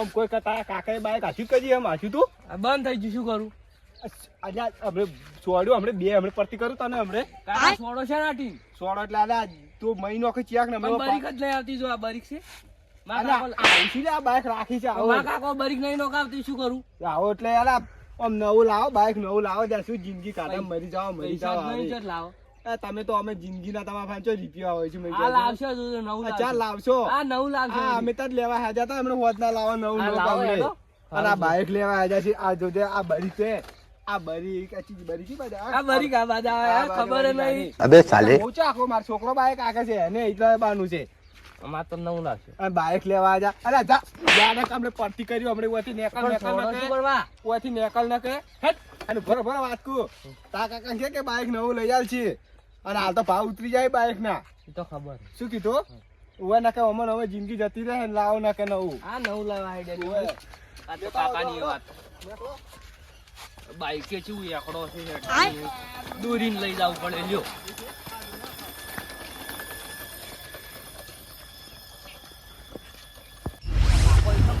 ઓમ કોઈ કતા કાકાએ બાઈક હાચ્યું કરી એમ હાચ્યું તું? બંધ થઈ ગયું શું કરું? અલ્યા આપણે છોડ્યું હમણે બે હમણે પરતી કરું તને હમણે? કાકા છોડો છે નાટી સોડો એટલે અલ્યા તું મહિનો કે ચિયાક ને બરીક જ નહીં આવતી જો આ બરીક છે. બાઈક રાખી છે કાકો બરીક નહીં નોકાવતી શું કરું? આવો એટલે અલ્યા આમ નવું લાવો બાઈક નવું લાવો ત્યાં શું જિંદગી કાઢે મરી જાવ મરી પૈસા જાઓ જ નહીં હારી. છે લાવો. તમે તો અમે જિંદગીના તમારા પાંચો રૂપિયા હોય છે મેં આ લાવશો નવું આ લાવશો. આ નવું લાવશો હા અમે તો લેવા હાજા હતા એમને હોત ના લાવવા નવું નવું લાવો અને આ બાઇક લેવા હાજા છે આ જોજે આ બરી છે. આ બરી આ બરી કી બાજા? આ બરી કા બાજા આ આ ખબર નહીં. અબે સાલે. ઓચા આખો મારો છોકરો બાઈક આકે છે એને એટલે બાનું છે. અમાર તો નવું લાવશે. અને બાઈક લેવા આજા અરે જા જાને કામને પડતી કર્યું હમણે ઓથી નેકલ નેકલ ન કે ઓથી નેકલ ન કે હેટ. અને ભરો ભરો વાત કુ તા કાકા કે કે બાઈક નવું લઈ આલ છે. અને હાલ તો ભાવ ઉતરી જાય બાઈક ના. એ તો ખબર. શું કીધું? ઉવે ના કે અમન હવે જિંદગી જતી રહે ને લાવો ના કે નવું. આ નવું લાવવા ઉવે. આ તો કાકાની વાત. બાઈકે શું એકડો છે. દોરીને લઈ જવું પડે લ્યો.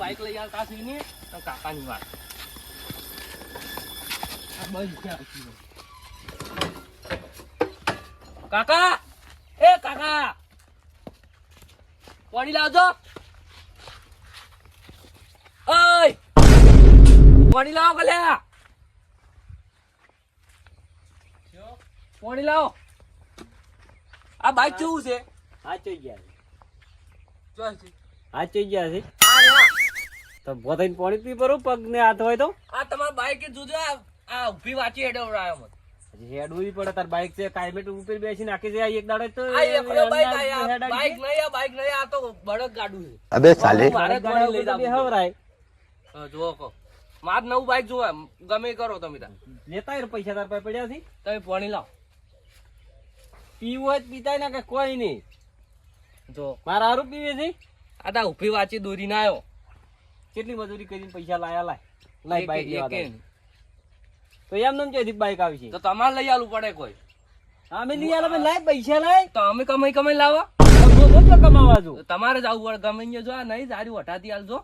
બાઈક લઈ આવતા છે ને તો કાકાની વાત. આ બસ ક્યાં હતી? કાકા! એ કાકા! પાણી લાવજો. ઓય! પાણી લાવો કલ્યા પાણી લાવો. આ બાઈક કેવું છે? હા ચોઈ ગયા છે. ચોઈસ હા ચોઈ ગયા છે. તો ઊભો પાણી પી પગ ને હાથ હોય તો? આ તમારા બાઈક જોજો આ ઊભી વાંચી હેડે ઉડાયો હજી હેડવું પડે તાર બાઈક છે કાયમેટ ઉપર બેસી નાખી છે આ એક દાડે તો આ બાઈક આ બાઈક નહીં આ બાઈક નહીં આ તો બળક ગાડું છે. અબે સાલે મારે બાઈક ગાડા લઈ ઉપર તો જવું છે. બેહવરાય. હા, જુઓ કહો. માર નવું બાઈક જોવે ગમે કરો તમે તાર લેતા આય પૈસા તાર પાસે પડ્યા છે? તમે પાણી લાવ. પીવું હોય પીતા પીતાય ના કે કોઈ નહીં. જો. મારા હારું પીવે છે? આ તા ઊભી વાંચી દોરીને આવ્યો કેટલી મજૂરી કરીને પૈસા લાયા લાય? લાય બાઈક લેવા. તો એમ નમ ચોથી બાઈક આવી છે તો તમારે લઈ આલું પડે કોઈ. અમે લઈ આલા લાય પૈસા લાય. તો અમે કમાઈ કમાઈ લાવો કમાવા જો તમારે જ આવું પડે ગમે જો આ નહીં સારી વટાતી આલજો.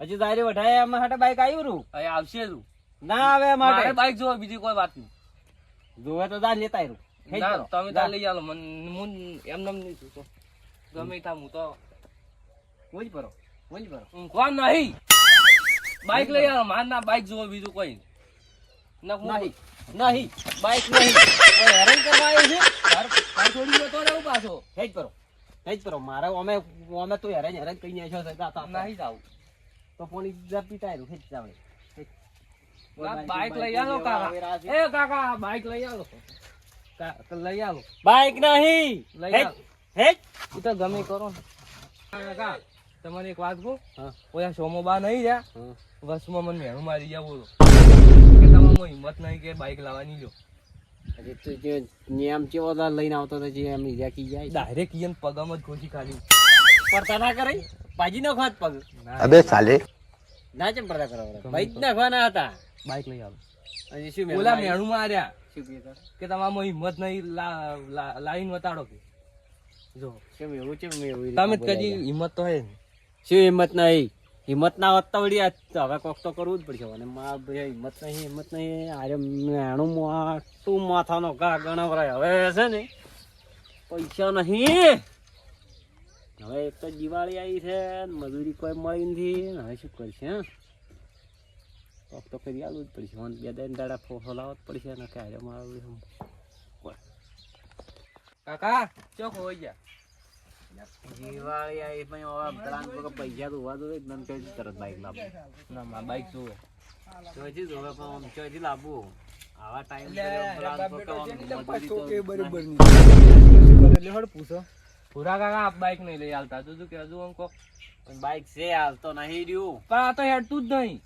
હજી તારે વઢાય એમાં હાટે બાઈક આવ્યું રૂ. હવે આવશે જ. ના આવે મારે બાઈક જોવે બીજી કોઈ વાત નહીં. જોવે તો જા લેતા ના તમે તાર લઈ આલો મન હું એમ નામ નહીં છું તો ગમે તા હું તો ઓજ પરો ઓજ હું કોણ નહીં. બાઈક લઈ આવો માર ના બાઈક જોવો બીજું કોઈ નહીં. નહીં. બાઈક નહીં. હેરાન કરવા આવ્યો છે. ઘર ઘર છોડી જતો રહું પાછો. હેજ કરો. હેજ કરો. મારે અમે અમે તો હેરાન હેરાન કઈ નહીં છો નહીં જાવું તો પોણી જા પીતા હેજ જાવડે ના, બાઈક લઈ આવો કાકા. એ કાકા બાઈક લઈ આવો. લઈ આવો. બાઈક નહીં. લઈ હેજ એ તો ગમે કરો કાકા તમારે એક વાત કહું? ઓયા સોમો બા નહીં જા. વસમાં મને મેણું મારી ગયા બોલો. કે હિંમત નહીં કે બાઈક લાવવાની લો હજી તો જે નિયમ લઈને આવતો તો જે એમ ઈજા કી જાય ડાયરેક્ટ ઈયન પગમ જ ખોજી ખાલી. પડતા ના કરે? પાજી નાખવા જ પગ. અબે સાલે. ના ચમ પડતા કરવા બાઈક નાખવાના હતા. બાઈક લઈ આવો. હજી શું ઓલા મેણું માર્યા શું કીધું કે તમારે હિંમત નહીં લાઈન વતાડો કે. જો. કેમ એવું છે તમે કદી હિંમત તો હે. શું હિંમત નહીં? હિંમત ના હોત તો વળી હવે કોક તો કરવું જ પડશે. અને મા ભાઈ, હિંમત નહીં હિંમત નહીં. આરે મેણું મોટું માથાનો ઘા ગણવરાય. હવે છે ને, પૈસા નહીં. હવે એક તો દિવાળી આવી છે મજૂરી કોઈ મળી નથી. હવે શું કરશે, હે? કોક તો કરી આવું જ પડશે. બે ત્રણ દાડા ફોફો લાવવો પડશે ને હારે મારું કાકા ચોખ હોય ગયા? દિવાળી આવી પણ હવે પ્લાન પૈસા તો હોવા તરત બાઈક ના બાઈક હવે પણ આવા ટાઈમ પૂરા કાકા આપ બાઈક નહીં લઈ આલતા તું કે હજુ અંકો બાઈક છે હાલતો નહીં રહ્યું. પણ આ તો હેડતું જ નહીં.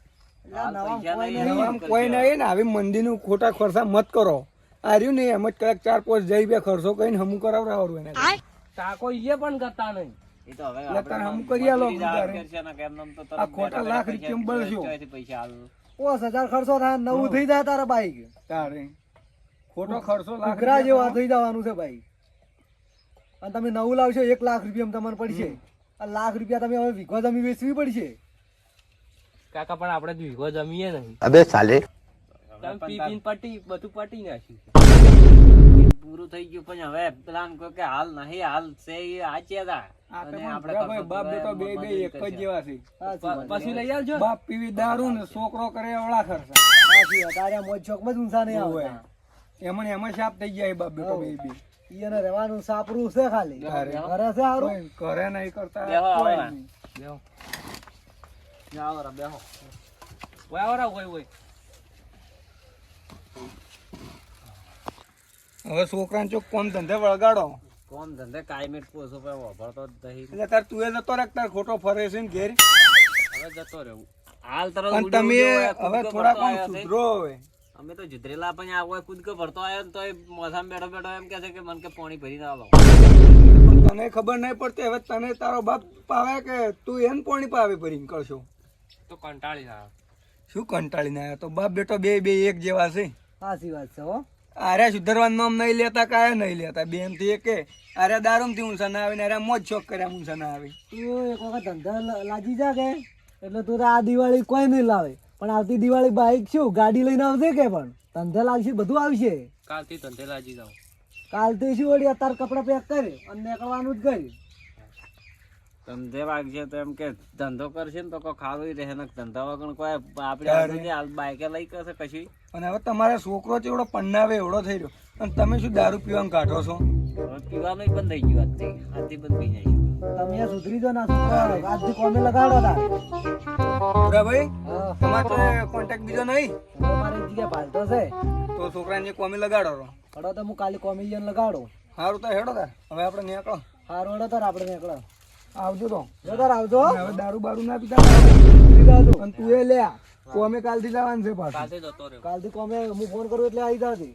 કોઈ નહીં. ને આવી મંદિરનું ખોટા ખર્ચા મત કરો. આ રહ્યું ને એમ જ કદાચ ચાર પાંચ જઈ બે ખર્ચો કરીને હમું કરાવડાવવાનું એને. ટાકો ઈએ પણ કરતા નહીં. એ તો હવે આપણે હમ કરી આલો મજૂરી દાળ તારે. કરશે ને કે એમ નેમ તો તરત આ ખોટા લાખ બેઠા રૂપિયામાં પૈસા બળશો. ચોથી પૈસા હાલ પાંચ હજાર ખર્ચો થાય નવું થઈ જાય તારા બાઈક તારે. ખોટો ખર્ચો લાખ જેવા થઈ જવાનું છે ભાઈ અને તમે નવું લાવશો એક લાખ રૂપિયા તમને પડશે. આ લાખ રૂપિયા તમે હવે વીઘો જમી વેચવી પડશે. કાકા પણ આપણે વીઘો જમીએ નહીં. અબે સાલે. તમે પી પટી બધું પટી નાખ્યું. પૂરું થઈ ગયું પણ હવે પ્લાન કહો કે હાલ નહીં હાલ છે એ કરતો બાપ બેટો બે બે એક જ જેવા છે. પછી લઈ આવજો. બાપ પીવી દારૂ ને છોકરો કરે એવડા ખર્ચા. તારે મોજ શોખમાં જ ઊંચા નહીં ઓવે. એમાં એમાં શાપ થઈ જાય બાપ બેટો બે બે. એને રહેવાનું સાપરું છે ખાલી. ઘરે. ઘરે છે હારું. કોઈ નહીં કરતા કોઈ બેહો ઓય આવરા ઓય ઓય હવે છોકરાને ચોક કોમ ધંધે વળગાડો. કોમ ધંધે કાયમી પોસો પર વાપરતો જ એટલે તાર તું એ જતો રાખ તાર ખોટો ફરે છે ને ઘેર. હવે જતો રહેવું. હાલ તરત પણ તમે હવે થોડા કોમ સુધરો હવે. અમે તો જુદરેલા પણ આ હોય કૂદકો ભરતો આવ્યો ને એ મોસામાં બેઠો બેઠો એમ કે છે કે મને કે પાણી ભરી ના આવો પણ તને ખબર નહીં પડતી હવે તને તારો બાપ પાવે કે તું એને પોણી પાવે ભરીને કરશો? તો કંટાળી ના શું કંટાળીને ના તો બાપ બેટો બે બે એક જેવા છે. સાચી વાત છે હો. આર્યા સુધરવાનું નામ નહીં લેતા કાયા નહીં લેતા. બેનથી એકે. આર્યા દારૂમથી ઊંસા ના આવીને આર્યા મોજ શોખ કર્યા ઊંસા ના આવી. તું એક વખત ધંધા લાગી જા કે. એટલે તું તો આ દિવાળી કોઈ નહીં લાવે. પણ આવતી દિવાળી બાઈક શું ગાડી લઈને આવશે કે પણ? ધંધા લાગશે બધું આવશે. કાલથી ધંધે લાગી જાવ કાલથી શું વળી અત્યારે કપડાં પેક કરી અને નીકળવાનું જ કરી ધંધે વાગશે તો એમ કે ધંધો કરશે ને તો કોઈ ખાવું રહે ને ધંધા વગર કોઈ આપણે હાથે જે હાલ બાઈકે લઈ કરશે કશું. અને હવે તમારા છોકરો છે એવડો પન્નાવે એવડો થઈ રહ્યો. અને તમે શું દારૂ પીવાનું કાઢો છો? પીવાનું બંધ થઈ ગયું આજથી. આજથી બંધ થઈ જાય તમે સુધરી દો ના છોકરા. આજથી કોમે લગાડો ના ભાઈ તમારે કોન્ટેક્ટ બીજો નહીં? હવે જગ્યા પાલતો છે. તો છોકરાને કોમી લગાડો. હડો તો હું કાલે કોમે જઈને લગાડો. સારું તો હેડો તાર. હવે આપણે નીકળો. સારું હડો તાર આપણે નીકળો. આવજો તો. જો આવજો. હવે દારૂ બારૂ ના પીતા અને તું એ લે કોમે કાલથી જવાનું છે પાછું. કાલથી જતો કોમે હું ફોન કરું એટલે આવી જાતી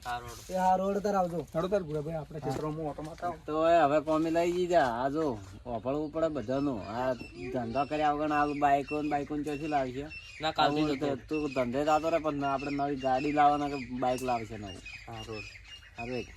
એ હારું રોડ તાર આવજો. હેડો તાર ભાઈ આપણે ક્ષેત્રમાં ઓટો મારતા તો એ હવે કોમે લઈ દીધા આજો જો વાપરવું પડે બધાનું. આ ધંધા કર્યા વગર આ બાઈકો ને બાઈકો ને ચોથી લાવશે? ના કાલથી જતો તું ધંધે જતો રહે પણ આપણે નવી ગાડી લાવવાના કે બાઈક લાવશે નવું? રોડ. હા એક.